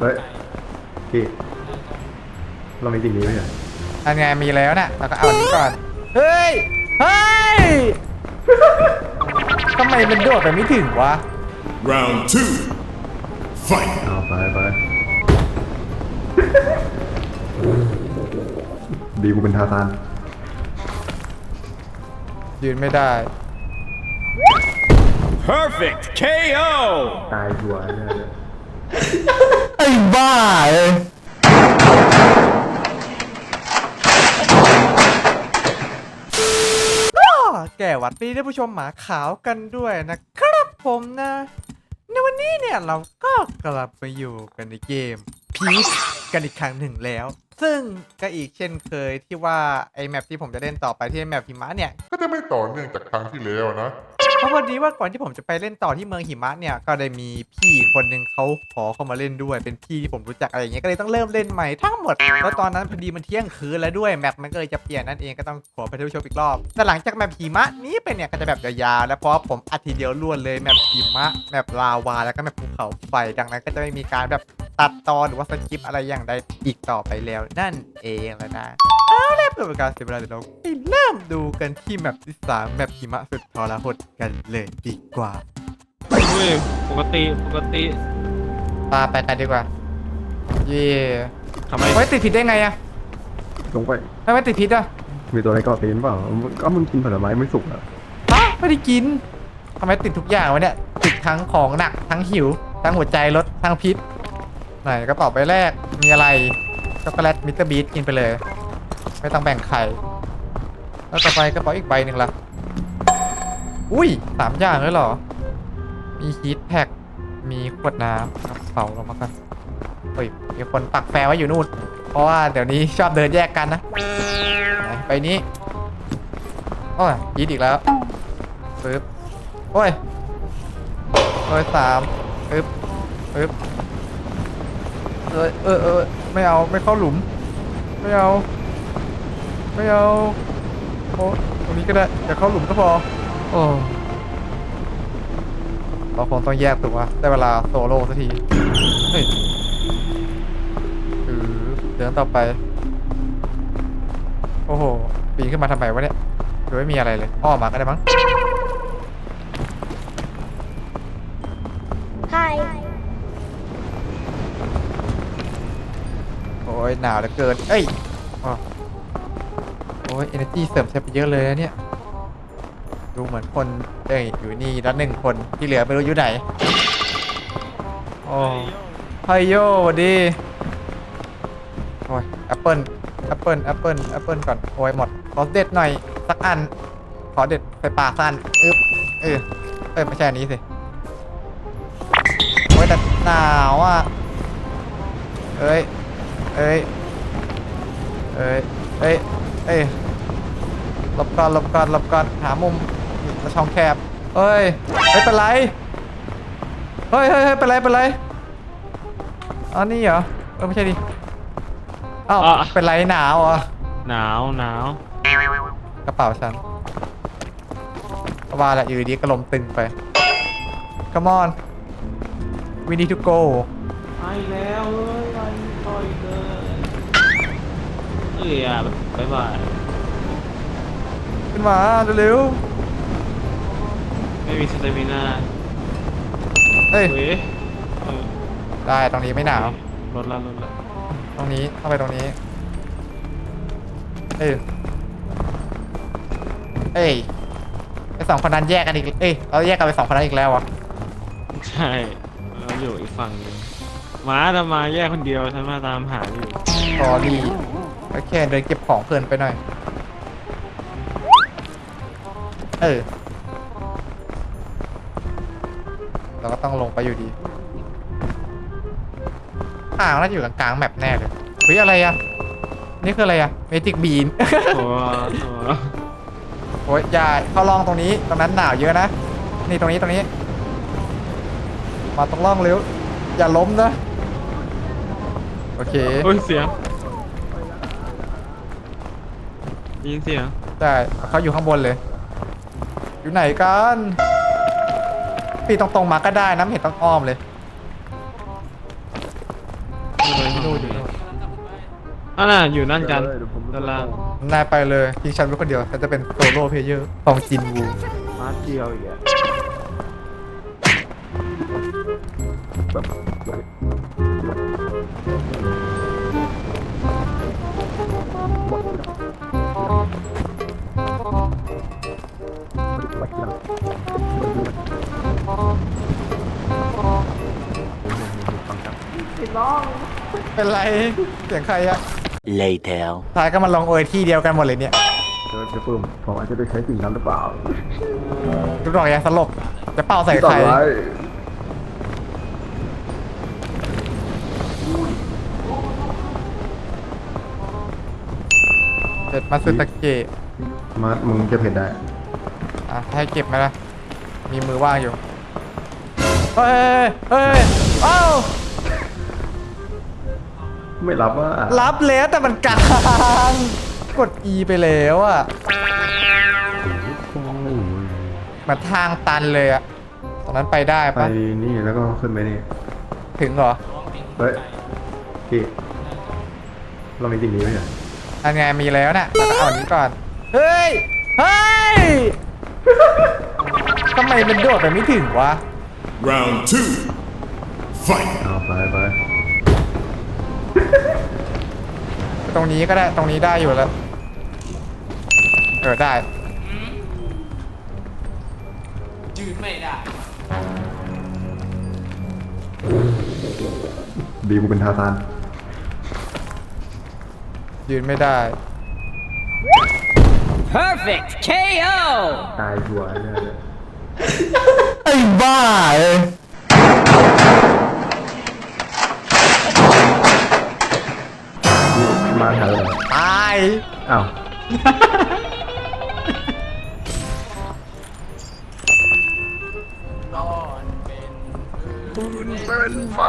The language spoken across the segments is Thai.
เฮ้ยพี่เรามีสิ่งนี้ไหมเนี่ยอันไงมีแล้วน่ะเราก็เอาอันนี้ก่อน เฮ้ย เฮ้ย ทำไมมันโดดไปไม่ถึงวะ Round two. Fight. เอาไปไปดีกูเป็นทาซานยืนไม่ได้ Perfect KO. ตายชัวร์เนี่ย ไอ้บ้าเอ้ยก็แก่หวัดดีท่านผู้ชมหมาขาวกันด้วยนะครับผมนะ ในวันนี้เนี่ยเราก็กลับมาอยู่กันในเกมพีชกันอีกครั้งหนึ่งแล้ว ซึ่งก็อีกเช่นเคยที่ว่าไอแมปที่ผมจะเล่นต่อไปที่แมปหิมะเนี่ย ก็จะไม่ต่อเนื่องจากครั้งที่แล้วนะ เพราะวันนี้ว่าก่อนที่ผมจะไปเล่นต่อที่เมืองหิมะเนี่ย ก็ได้มีพี่คนหนึ่งเขาขอเข้ามาเล่นด้วย เป็นพี่ที่ผมรู้จักอะไรอย่างเงี้ย ก็เลยต้องเริ่มเล่นใหม่ทั้งหมด แล้วตอนนั้นพอดีมันเที่ยงคืนแล้วด้วย แมปมันก็เลยจะเปลี่ยนนั่นเอง ก็ต้องขอไปท่านผู้ชมอีกรอบ แต่หลังจากแมปหิมะนี้ไปเนี่ยก็จะแบบยาวๆ แล้วเพราะว่าผมอัดทีเดียวรวดเลยแมปหิมะ แมปลาวา แล้วก็แมปภูเขาไฟ ดังนั้นก็จะไม่มีการแบบ ตัดตอนหรือว่าสกิปอะไรอย่างใดอีกต่อไปแล้ว นั่นเองแล้วนะเอาละเพื่อเป็นการเสียเวลาเดี๋ยวเราไปเริ่มดูกันที่แมปที่สามแมปหิมะสุดทรหดกันเลยดีกว่าเฮ้ยปกติปกติปาไปกันดีกว่า เย่ทำไมไว้ติดพิษได้ไงอะลงไป ทำไมติดพิษอะมีตัวอะไรเกาะตีนเปล่าก็มึงกินผลไม้ไม่สุกอะฮะไม่ได้กินทำไมติดทุกอย่างวะเนี่ยติดทั้งของหนักทั้งหิว ทั้งหัวใจลดทั้งพิษ ไหนกระเป๋าใบแรกมีอะไรช็อกโกแลตมิสเตอร์บีทกินไปเลย ไม่ต้องแบ่งใครแล้วต่อไปกระเป๋าอีกใบหนึ่งละอุ้ยสามอย่างเลยเหรอ มีฮีทแพ็คมีขวดน้ำกระเป๋าลงมากันเฮ้ยมีคนปักแฟไว้อยู่นู่น เพราะว่าเดี๋ยวนี้ชอบเดินแยกกันนะไปนี้โอ้ยฮีทอีกแล้วปึ๊บโอ้ยโอ้ยสามปึ๊บปึ๊บ ออเออเออไม่เอาไม่เข้าหลุม ไม่เอา ไม่เอาโอ้ตรงนี้ก็ได้อย่าเข้าหลุมก็พอโอ้เราคงต้องแยกตัวได้เวลาโซโล่สักทีเฮ้ยอือเดินต่อไป โอ้โหปีนขึ้นมาทำไมวะเนี่ยโดยไม่มีอะไรเลยอ้อมมาก็ได้มั้ง Hi. อ้ยหนาวเหลือเกิน เอ้ยอ้อโอ้ย energy เสริมใช้ไปเยอะเลยนะเนี่ย ดูเหมือนคนเอ้ยอยู่นี่ล้วหนึ่งคนที่เหลือไม่รู้อยู่ไหนโอ้ไฮโยสวัสดีโอ้ยแอปเปิลแอปเปิลแอปเปิลแอปเปิลก่อนโอ้ยหมดขอเด็ดหน่อยสักอัน ขอเด็ดใส่ปากสั้นอึ๊บเออเอ้ยไม่ใช่อันนี้สิโอ้ยแต่หนาวอะเอ้ย เอ้ย เอ้ย เอ้ย เอ้ยหลบก่อนหลบก่อนหลบก่อนหามุมแล้วช่องแคบเอ้ยไม่เป็นไร เฮ้ยเฮ้ยเฮ้ยเป็นไรเป็นไรอ๋อนี่เหรอ เออไม่ใช่ดิอ้าวเป็นไรหนาวเหรอ หนาวหนาวกระเป๋าฉันก็ว่าแหละอยู่ดีก็ลมตึงไป come on we need to go ไปแล้วเอ้ย เอ้ยอะบ๊ายบายขึ้นมาเร็วไม่มีสเตมิน่าๆเฮ้ย เว้ยเออได้ตรงนี้ไม่หนาว ลดละลดละตรงนี้เข้าไปตรงนี้ เอ้ยเอ้ยไอสองคนนั้นแยกกันอีก เอ้ยเราแยกกันไปสองคนนั้นอีกแล้วอะใช่เราอยู่อีกฝั่งหนึงหมาทำมาแยกคนเดียวฉันมาตามหาอยู่ สอรี่ โอเคเดินเก็บของเพลินไปหน่อย เออ เราก็ต้องลงไปอยู่ดีทางน่าจะอยู่กลางๆแมปแน่เลยเฮ้ยอะไรอะนี่คืออะไรอะเมจิกบีนโอ้โหโอ้ยอย่าเข้าร่องตรงนี้ ตรงนั้นหนาวเยอะนะ นี่ตรงนี้ตรงนี้ มาตรงร่องเร็ว อย่าล้มนะ โอเค โอ้ยเสียง ได้ยินเสียงได้เขาอยู่ข้างบนเลย อยู่ไหนกันปีตรงๆมาก็ได้นะไม่เห็นต้องอ้อมเลยนู่นอยู่นู่นอันน่ะอยู่นั่นกันด้านล่างนายไปเลยทิ้งฉันไว้คนเดียวฉันจะเป็นโซโล่เพลเยอร์ตองจินวูมาเดียวอีกอะ เป็นไรเสียงใครอะ Later. ท้ายก็มาลงเอยที่เดียวกันหมดเลยเนี่ยเดี๋ยวจะปื้มผมอาจจะได้ใช้สิ่งนั้นหรือเปล่าลูกดอกยาสลบจะเป่าใส่ต่อใครไว้เด็ดมาสุตะเกะมามึงจะเผ็ดได้อะให้เก็บไหมล่ะมีมือว่างอยู่เฮ้ยเฮ้ยเอ้า ไม่รับว่ารับแล้วแต่มันกลางกด E ไปแล้วอะเหมันทางตันเลยอะตอนนั้นไปได้ไปปะนี่แล้วก็ขึ้นไปนี่ถึงเหรอเฮ้ยพี่เรามีสิ่งนี้ไหมเนี่ยอันไงมีแล้วน่ะแต่ก็เอาอันนี้ก่อน เฮ้ย เฮ้ยทำไมมันโดดไปไม่ถึงวะ Round two. Fight. เอาไปไป ตรงนี้ก็ได้ตรงนี้ได้อยู่แล้ว เออได้ ดีกูเป็นทาซานยืนไม่ได้ Perfect KO! ตายหัวเนี่ยเลย ไอ้บ้าเอ้ย อ้าวเป็นไฟ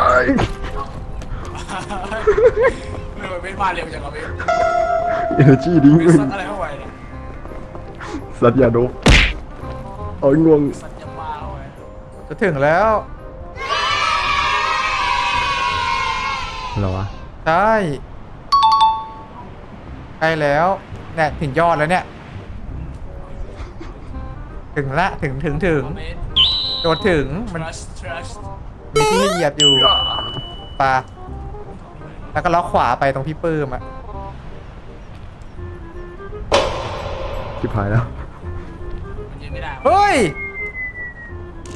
เออไม่มาเร็วจังเราไม่เอเนจีดิ้งซัดอะไรเข้าไปเนี่ยสัตยาดบเอ้ยงวงซัดยาบ้าเข้าไปจะถึงแล้วเหรอวะใช่ ใกล้แล้วเนี่ยถึงยอดแล้วเนี่ย ถึงละถึงถึงถึงเมนโดดถึงมัน trust trust มีที่ให้เหยียบอยู่ปลาแล้วก็ล็อกขวาไปตรงพี่ปื้มอะชิบหายแล้ว มันยืนไม่ได้เฮ้ย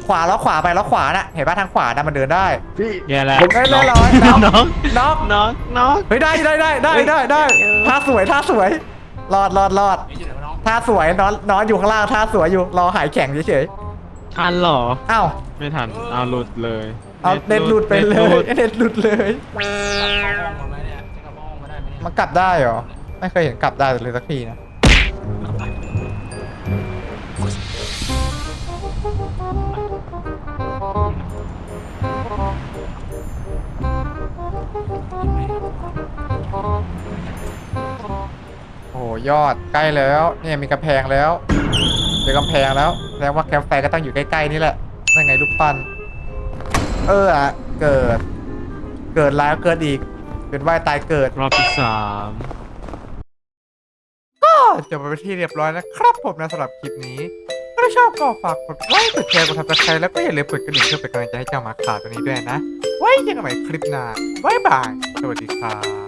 ขวาล็อกขวาไปล็อกขวาน่ะเห็นป่ะทางขวาน่ะมันเดินได้ พี่แย่แล้วเฮ้ยเรียบร้อยน็อกน้องน็อกน้องน้อง เฮ้ยได้ได้ได้ได้ได้ได้ท่าสวยท่าสวยรอดรอดรอดนี่อยู่ไหนวะน้องท่าสวยนอนนอนอยู่ข้างล่างท่าสวยอยู่รอหายแข็งเฉยทันเหรอ ๆอ้าวไม่ทัน เอาหลุดเลยเอาเน็ตหลุดไปเลน็ตหยลุดเน็ตหลุดเลยกลับห้องมาไหมเนี่ยจะกลับห้องมาได้ไหมเนี่ยมันกลับได้เหรอไม่เคยเห็นกลับได้เลยสักทีนะ โอ้โหยอดใกล้แล้วเนี่ยมีกำแพงแล้วเจอกำแพงแล้วแสดงว่าแคมป์ไฟก็ต้องอยู่ใกล้ๆนี่แหละนั่นไงลูกปั้นเอออะเกิด เกิดแล้วเกิดอีกเป็นว่ายตายเกิดรอบที่สามก็จบไปเป็นที่เรียบร้อยนะครับผมนะสำหรับคลิปนี้ ถ้าชอบก็ฝากกดไลค์กดแชร์กดทับสไครต์แล้วก็อย่าลืมกดกระดิ่งเพื่อเป็นกำลังใจให้เจ้าหมาขาตัวนี้ด้วยนะ ไว้เจอกันใหม่คลิปหน้าบ๊ายบาย สวัสดีครับ